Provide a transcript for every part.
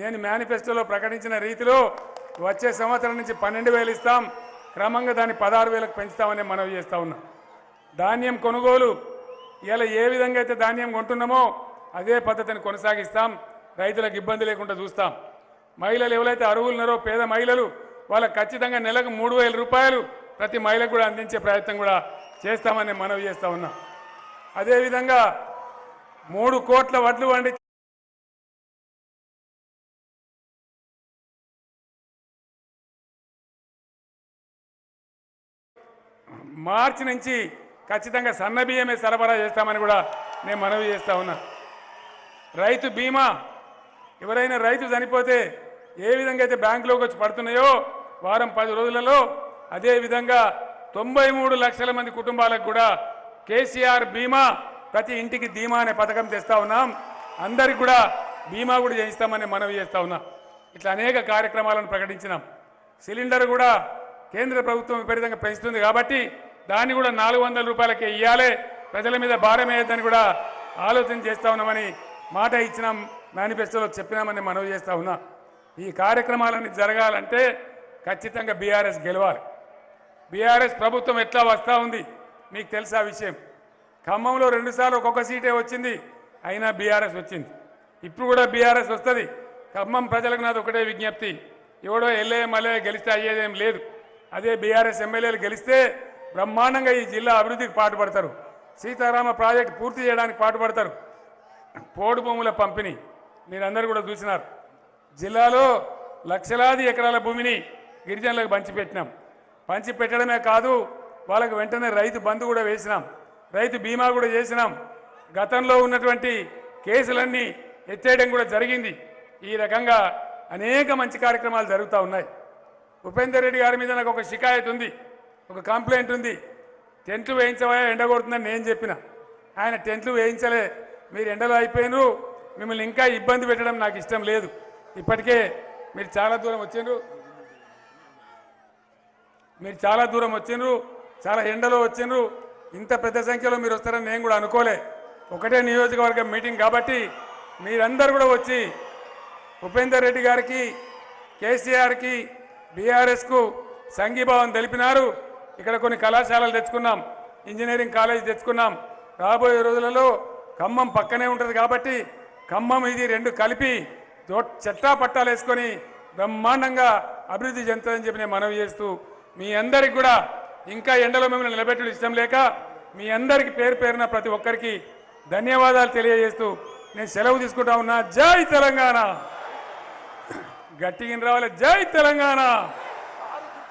నేను మేనిఫెస్టోలో ప్రకటించిన రీతిలో వచ్చే సంవత్సరం నుంచి పన్నెండు వేలు ఇస్తాం. క్రమంగా దాన్ని పదహారు వేలకు పెంచుతామని మనవి చేస్తా ఉన్నాం. ధాన్యం కొనుగోలు ఇలా ఏ విధంగా అయితే ధాన్యం కొంటున్నామో అదే పద్ధతిని కొనసాగిస్తాం. రైతులకు ఇబ్బంది లేకుండా చూస్తాం. మహిళలు ఎవరైతే అరువులున్నారో ఉన్నారో పేద మహిళలు వాళ్ళకి ఖచ్చితంగా నెలకు మూడు వేల రూపాయలు ప్రతి మహిళకు కూడా అందించే ప్రయత్నం కూడా చేస్తామని మనవి చేస్తా ఉన్నా. అదేవిధంగా మూడు కోట్ల వడ్లు వండి మార్చి నుంచి ఖచ్చితంగా సన్న బియ్యమే సరఫరా చేస్తామని కూడా నేను మనవి చేస్తా ఉన్నా. రైతు బీమా ఎవరైనా రైతు చనిపోతే ఏ విధంగా అయితే బ్యాంకులోకి వచ్చి పడుతున్నాయో వారం పది రోజులలో అదేవిధంగా తొంభై మూడు లక్షల మంది కుటుంబాలకు కూడా కేసీఆర్ బీమా ప్రతి ఇంటికి ధీమా అనే పథకం తెస్తా ఉన్నాం. అందరికి కూడా బీమా కూడా చేయిస్తామని మనవి చేస్తా ఉన్నాం. ఇట్లా అనేక కార్యక్రమాలను ప్రకటించినాం. సిలిండర్ కూడా కేంద్ర ప్రభుత్వం విపరీతంగా పెంచుతుంది కాబట్టి దాన్ని కూడా నాలుగు వందల రూపాయలకే ఇవ్వాలి ప్రజల మీద భారం వేయద్దని కూడా ఆలోచన చేస్తా ఉన్నామని మాట ఇచ్చినాం మేనిఫెస్టోలో చెప్పినామని మనవి చేస్తూ ఉన్నా. ఈ కార్యక్రమాలన్నీ జరగాలంటే ఖచ్చితంగా బీఆర్ఎస్ గెలవాలి. బీఆర్ఎస్ ప్రభుత్వం ఎట్లా వస్తూ ఉంది? మీకు తెలుసా విషయం. ఖమ్మంలో రెండుసార్లు ఒక్కొక్క సీటే వచ్చింది అయినా బీఆర్ఎస్ వచ్చింది. ఇప్పుడు కూడా బీఆర్ఎస్ వస్తుంది. ఖమ్మం ప్రజలకు నాది ఒకటే విజ్ఞప్తి. ఎవడో ఎల్లే మలే గెలిస్తే అయ్యేదేం లేదు. అదే బీఆర్ఎస్ ఎమ్మెల్యేలు గెలిస్తే బ్రహ్మాండంగా ఈ జిల్లా అభివృద్ధికి పాటుపడతారు. సీతారామ ప్రాజెక్టు పూర్తి చేయడానికి పాటుపడతారు. పోడు భూముల పంపిణీ మీరందరూ కూడా చూసినారు. జిల్లాలో లక్షలాది ఎకరాల భూమిని గిరిజనులకు పంచిపెట్టినాం. పంచి పెట్టడమే కాదు వాళ్ళకు వెంటనే రైతు బంధు కూడా వేసినాం. రైతు బీమా కూడా చేసినాం. గతంలో ఉన్నటువంటి కేసులన్నీ ఎత్తేయడం కూడా జరిగింది. ఈ రకంగా అనేక మంచి కార్యక్రమాలు జరుగుతూ ఉన్నాయి. ఉపేందర్ రెడ్డి గారి మీద నాకు ఒక షికాయత్ ఉంది ఒక కంప్లైంట్ ఉంది. టెంట్లు వేయించవా ఎండ కొడుతుందని నేను చెప్పిన. ఆయన టెంట్లు వేయించలే మీరు ఎండలో అయిపోయినరు మిమ్మల్ని ఇంకా ఇబ్బంది పెట్టడం నాకు ఇష్టం లేదు. ఇప్పటికే మీరు చాలా దూరం వచ్చిండ్రు. మీరు చాలా దూరం వచ్చిండ్రు చాలా ఎండలో వచ్చిండ్రు. ఇంత పెద్ద సంఖ్యలో మీరు వస్తారని నేను కూడా అనుకోలే. ఒకటే నియోజకవర్గం మీటింగ్ కాబట్టి మీరందరూ కూడా వచ్చి ఉపేందర్ రెడ్డి గారికి కేసీఆర్కి బీఆర్ఎస్కు సంఘీభావం తెలిపినారు. ఇక్కడ కొన్ని కళాశాలలు తెచ్చుకున్నాం ఇంజనీరింగ్ కాలేజ్ తెచ్చుకున్నాం. రాబోయే రోజులలో ఖమ్మం పక్కనే ఉంటుంది కాబట్టి ఖమ్మం ఇది రెండు కలిపి దో- చెట్టా పట్టాలు వేసుకొని బ్రహ్మాండంగా అభివృద్ధి చెందుతుందని చెప్పి నేను మనవి చేస్తూ మీ అందరికి కూడా ఇంకా ఎండలో మిమ్మల్ని నిలబెట్టడం ఇష్టం లేక మీ అందరికి పేరు పేరున ప్రతి ఒక్కరికి ధన్యవాదాలు తెలియజేస్తూ నేను సెలవు తీసుకుంటా ఉన్నా. జై తెలంగాణ! గట్టిగా రావాలి. జై తెలంగాణ.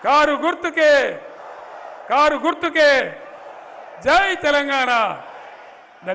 కారు గుర్తుకే కారు గుర్తుకే. జై తెలంగాణ.